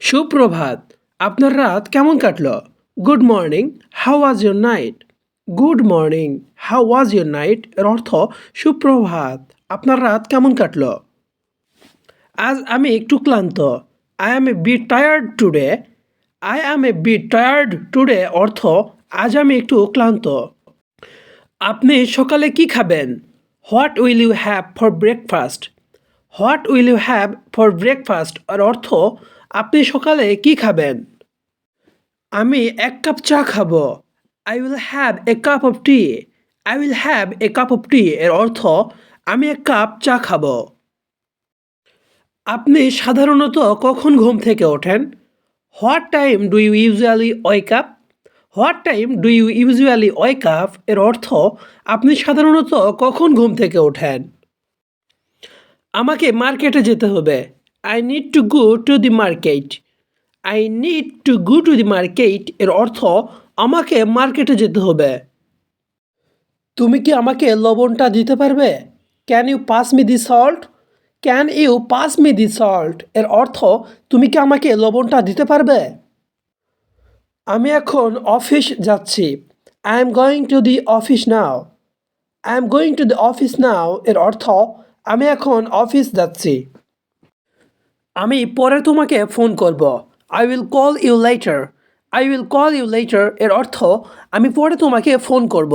সুপ্রভাত। আপনার রাত কেমন কাটলো? Good morning how was your night good morning how was your night এর অর্থ, সুপ্রভাত, আপনার রাত কেমন কাটল? আজ আমি একটু ক্লান্ত। I am a bit tired today I am a bit tired today অর্থ, আজ আমি একটু ক্লান্ত। আপনি সকালে কি খাবেন? What will you have for breakfast what will you have for breakfast এর অর্থ আপনি সকালে কি খাবেন? আমি এক কাপ চা খাব। I will have a cup of tea I will have a cup of tea এর অর্থ, আমি এক কাপ চা খাব। আপনি সাধারণত কখন ঘুম থেকে ওঠেন? What time do you usually wake up what time do you usually wake up এর অর্থ, আপনি সাধারণত কখন ঘুম থেকে ওঠেন? আমাকে মার্কেটে যেতে হবে। I need to go to the market I need to go to the market এর অর্থ আমাকে মার্কেটে যেতে হবে। তুমি কি আমাকে লবণটা দিতে পারবে? Can you pass me the salt can you pass me the salt এর অর্থ তুমি কি আমাকে লবণটা দিতে পারবে? আমি এখন অফিস যাচ্ছি। I am going to the office now I am going to the office now এর অর্থ আমি এখন অফিস যাচ্ছি। আমি পরে তোমাকে ফোন করব। I will call you later I will call you later এর অর্থ, আমি পরে তোমাকে ফোন করব।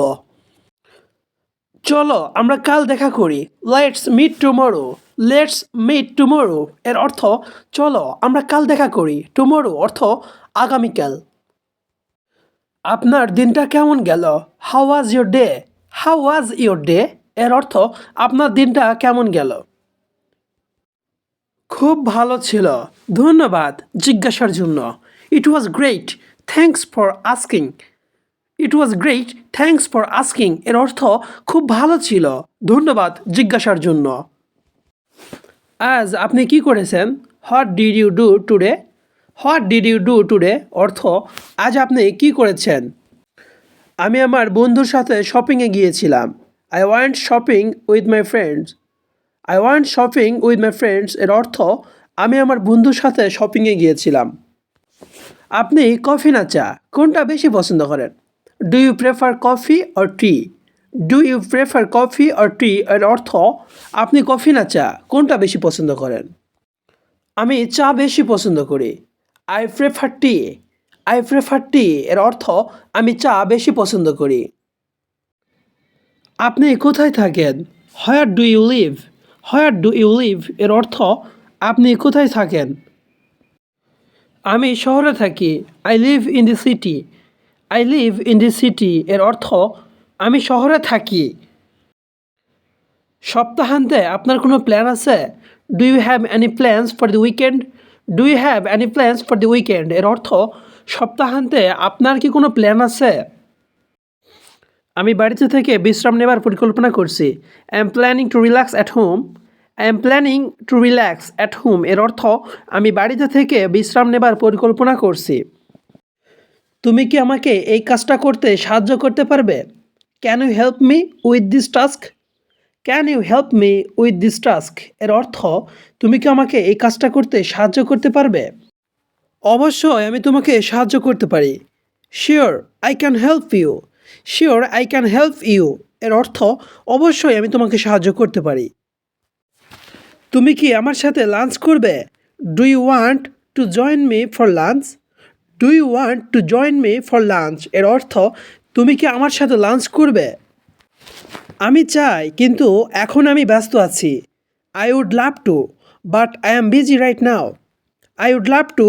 চলো, আমরা কাল দেখা করি। Let's meet tomorrow let's meet tomorrow এর অর্থ, চলো, আমরা কাল দেখা করি। টুমোরো অর্থ আগামীকাল আপনার দিনটা কেমন গেল? How was your day how was your day এর অর্থ, আপনার দিনটা কেমন গেল? খুব ভালো ছিল। ধন্যবাদ জিজ্ঞাসার জন্য। It was great thanks for asking it was great thanks for asking এর অর্থ খুব ভালো ছিল। ধন্যবাদ জিজ্ঞাসার জন্য। আজ আপনি কি করেছেন? What did you do today what did you do today অর্থ, আজ আপনি কি করেছেন? আমি আমার বন্ধুর সাথে শপিংয়ে গিয়েছিলাম। I want shopping with my friends I want shopping with my friends এর অর্থ, আমি আমার বন্ধুর সাথে শপিংয়ে গিয়েছিলাম। আপনি কফি না চা? কোনটা বেশি পছন্দ করেন? Do you prefer coffee or tea do you prefer coffee or tea এর অর্থ, আপনি কফি না চা? কোনটা বেশি পছন্দ করেন? আমি চা বেশি পছন্দ করি। I prefer tea I prefer tea এর অর্থ, আমি চা বেশি পছন্দ করি। আপনি কোথায় থাকেন? Where do you live where do you live এর অর্থ, আপনি কোথায় থাকেন? আমি শহরে থাকি। I live in the city I live in the city এর অর্থ, আমি শহরে থাকি। সপ্তাহান্তে আপনার কোনো প্ল্যান আছে? Do you have any plans for the weekend do you have any plans for the weekend এর অর্থ, সপ্তাহান্তে আপনার কি কোনো প্ল্যান আছে? আমি বাড়িতে থেকে বিশ্রাম নেবার পরিকল্পনা করছি। I am planning to relax at home I am planning to relax at home এর অর্থ আমি বাড়িতে থেকে বিশ্রাম নেবার পরিকল্পনা করছি। তুমি কি আমাকে এই কাজটা করতে সাহায্য করতে পারবে? Can you help me with this task can you help me with this task এর অর্থ তুমি কি আমাকে এই কাজটা করতে সাহায্য করতে পারবে? অবশ্যই আমি তোমাকে সাহায্য করতে পারি। Sure I can help you sure I can help you এর অর্থ, অবশ্যই আমি তোমাকে সাহায্য করতে পারি। তুমি কি আমার সাথে লাঞ্চ করবে? Do you want to join me for lunch do you want to join me for lunch এর অর্থ, তুমি কি আমার সাথে লাঞ্চ করবে? আমি চাই, কিন্তু এখন আমি ব্যস্ত আছি। I would love to but I am busy right now I would love to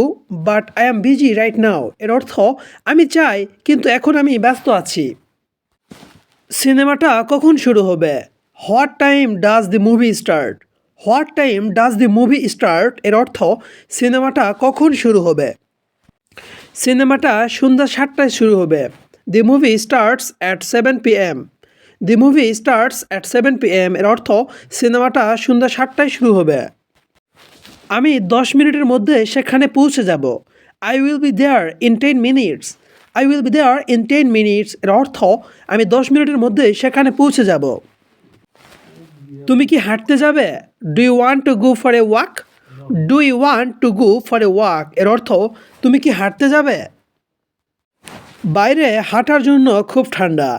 but I am busy right now এর অর্থ, আমি চাই, কিন্তু এখন আমি ব্যস্ত আছি। সিনেমাটা কখন শুরু হবে? What time does the movie start what time does the movie start এর অর্থ, সিনেমাটা কখন শুরু হবে? সিনেমাটা সন্ধ্যা সাতটায় শুরু হবে। The movie starts at seven P M the movie starts at seven P M এর অর্থ, সিনেমাটা সন্ধ্যা সাতটায় শুরু হবে। আমি দশ মিনিটের মধ্যে সেখানে পৌঁছে যাব। I will be there in ten minutes I will be there in ten minutes এর অর্থ আমি দশ মিনিটের মধ্যে সেখানে পৌঁছে যাব। তুমি কি হাঁটতে যাবে? Do you want to go for a walk do you want to go for a walk এর অর্থ তুমি কি হাঁটতে যাবে? বাইরে হাঁটার জন্য খুব ঠান্ডা।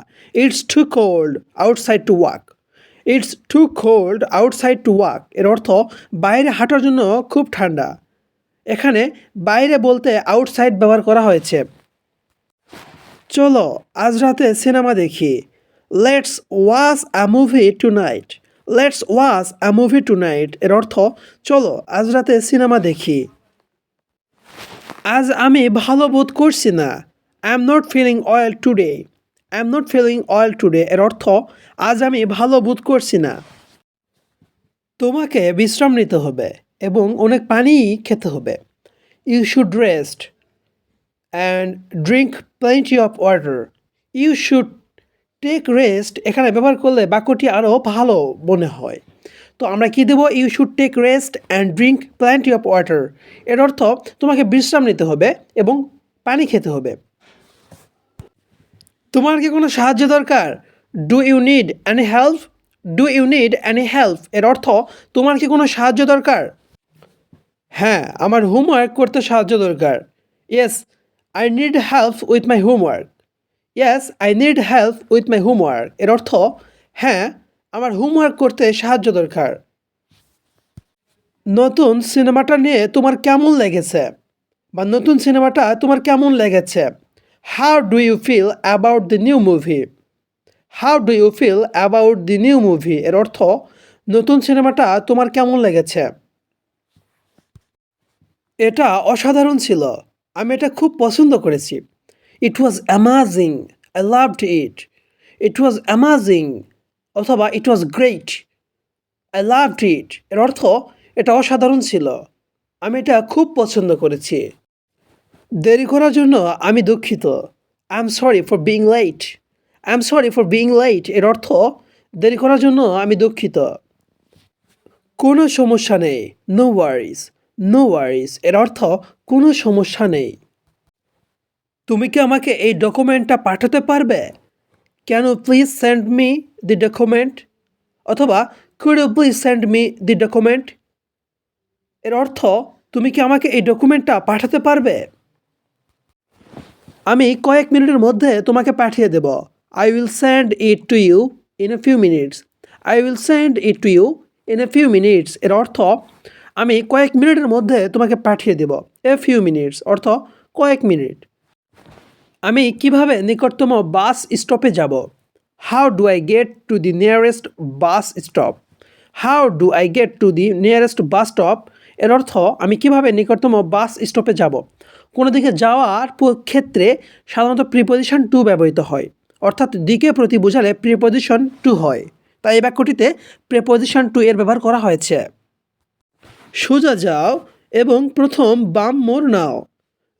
It's too cold outside to walk it's too cold outside to walk এর অর্থ বাইরে হাঁটার জন্য খুব ঠান্ডা। এখানে বাইরে বলতে আউটসাইড ব্যবহার করা হয়েছে। চলো, আজ রাতে সিনেমা দেখি। Let's watch a movie tonight let's watch a movie tonight এর অর্থ, চলো, আজ রাতে সিনেমা দেখি। আজ আমি ভালো বোধ করছি না। I am not feeling well today I am not feeling well today এর অর্থ, আজ আমি ভালো বোধ করছি না। তোমাকে বিশ্রাম নিতে হবে এবং অনেক পানি খেতে হবে। You should rest and drink plenty of water you should take rest এখানে ব্যবহার করলে বাক্যটি আরও ভালো মনে হয়। তো আমরা কি দেবো? You should take rest and drink plenty of water এর অর্থ তোমাকে বিশ্রাম নিতে হবে এবং পানি খেতে হবে। তোমার কি কোনো সাহায্য দরকার? Do you need any help do you need any help এর অর্থ তোমার কি কোনো সাহায্য দরকার? হ্যাঁ আমার হোমওয়ার্ক করতে সাহায্য দরকার। Yes I need help with my homework yes I need help with my homework এর অর্থ হ্যাঁ আমার হোমওয়ার্ক করতে সাহায্য দরকার। নতুন সিনেমাটা নিয়ে তোমার কেমন লেগেছে? বা নতুন সিনেমাটা তোমার কেমন লেগেছে? How do you feel about the new movie how do you feel about the new movie এর অর্থ, নতুন সিনেমাটা তোমার কেমন লেগেছে? এটা অসাধারণ ছিল। আমি এটা খুব পছন্দ করেছি। It was amazing I loved it it was amazing অথবা it was great I loved it এর অর্থ এটা অসাধারণ ছিল। আমি এটা খুব পছন্দ করেছি। দেরি করার জন্য আমি দুঃখিত। I am sorry for being late I am sorry for being লাইটের অর্থ দেরি করার জন্য আমি দুঃখিত। কোনো সমস্যা নেই। নো ওয়ারিস নো ওয়ারিস এর অর্থ কোনো সমস্যা নেই। তুমি কি আমাকে এই ডকুমেন্টটা পাঠাতে পারবে? Can you please send me the document অথবা could you please send me the document এর অর্থ, তুমি কি আমাকে এই ডকুমেন্টটা পাঠাতে পারবে? আমি কয়েক মিনিটের মধ্যে তোমাকে পাঠিয়ে দেব। I will send it to you in a few minutes I will send it to you in a few minutes এর অর্থ আমি কয়েক মিনিটের মধ্যে তোমাকে পাঠিয়ে দেব। এ ফিউ মিনিটস অর্থ কয়েক মিনিট। আমি কীভাবে নিকটতম বাস স্টপে যাব? How do I get to the nearest bus stop how do I get to the nearest bus stop এর অর্থ, আমি কীভাবে নিকটতম বাস স্টপে যাব? কোনো দিকে যাওয়ার ক্ষেত্রে সাধারণত প্রিপোজিশন টু ব্যবহৃত হয়। অর্থাৎ দিকে প্রতি বোঝালে প্রিপোজিশন টু হয়। তাই এই বাক্যটিতে প্রিপোজিশন টু এর ব্যবহার করা হয়েছে। সোজা যাও এবং প্রথম বাম মোড় নাও।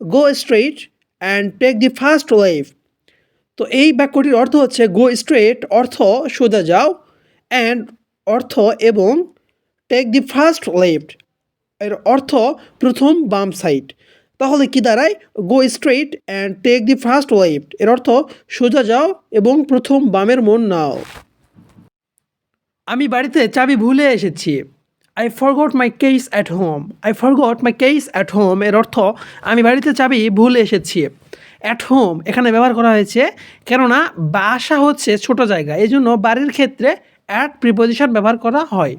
Go straight and take the first left তো এই বাক্যটির অর্থ হচ্ছে গো স্ট্রেট অর্থ সোজা যাও অ্যান্ড অর্থ এবং টেক দি ফার্স্ট লেফট এর অর্থ প্রথম বাম সাইড তাহলে কি দাঁড়ায়? Go straight and take the first left এর অর্থ সোজা যাও এবং প্রথম বামের মন নাও। আমি বাড়িতে চাবি ভুলে এসেছি। I forgot my keys at home I forgot my keys at home এর অর্থ আমি বাড়িতে চাবি ভুলে এসেছি। অ্যাট হোম এখানে ব্যবহার করা হয়েছে, কেননা বাসা হচ্ছে ছোট জায়গা এই জন্য বাড়ির ক্ষেত্রে অ্যাট প্রিপোজিশন ব্যবহার করা হয়।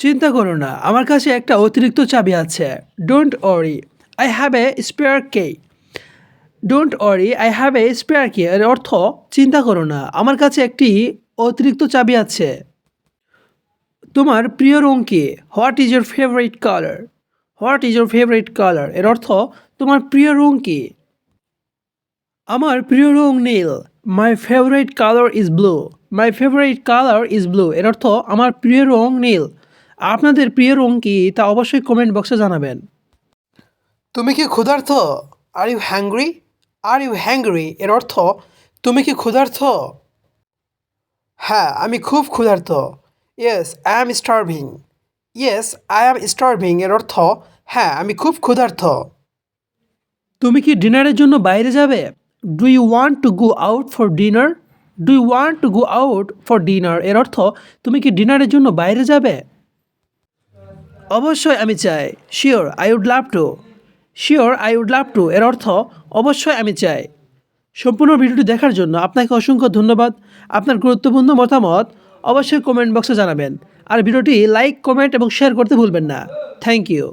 চিন্তা করো না, আমার কাছে একটা অতিরিক্ত চাবি আছে। Don't worry I have a spare key don't worry I have a spare key এর অর্থ চিন্তা করো না, আমার কাছে একটি অতিরিক্ত চাবি আছে। তোমার প্রিয় রং কি? What is your favourite colour what is your favourite কালারের অর্থ, তোমার প্রিয় রং কি? আমার প্রিয় রং নীল। My favourite colour is blue my favourite colour is blue এর অর্থ, আমার প্রিয় রং নীল। আপনাদের প্রিয় রং কি তা অবশ্যই কমেন্ট বক্সে জানাবেন। তুমি কি ক্ষুধার্থ are you hungry are you hungry এর অর্থ, তুমি কি ক্ষুধার্থ হ্যাঁ আমি খুব ক্ষুধার্ত। Yes I am starving yes I am starving এর অর্থ হ্যাঁ আমি খুব ক্ষুধার্থ। তুমি কি ডিনারের জন্য বাইরে যাবে? Do you want to go out for dinner do you want to go out for dinner এর অর্থ, তুমি কি ডিনারের জন্য বাইরে যাবে? অবশ্যই আমি চাই। Sure I would love to sure I would love to এর অর্থ, অবশ্যই আমি চাই। সম্পূর্ণ ভিডিওটি দেখার জন্য আপনাকে অসংখ্য ধন্যবাদ। আপনার গুরুত্বপূর্ণ মতামত অবশ্যই কমেন্ট বক্সে জানাবেন। আর ভিডিওটি লাইক কমেন্ট এবং শেয়ার করতে ভুলবেন না। Thank you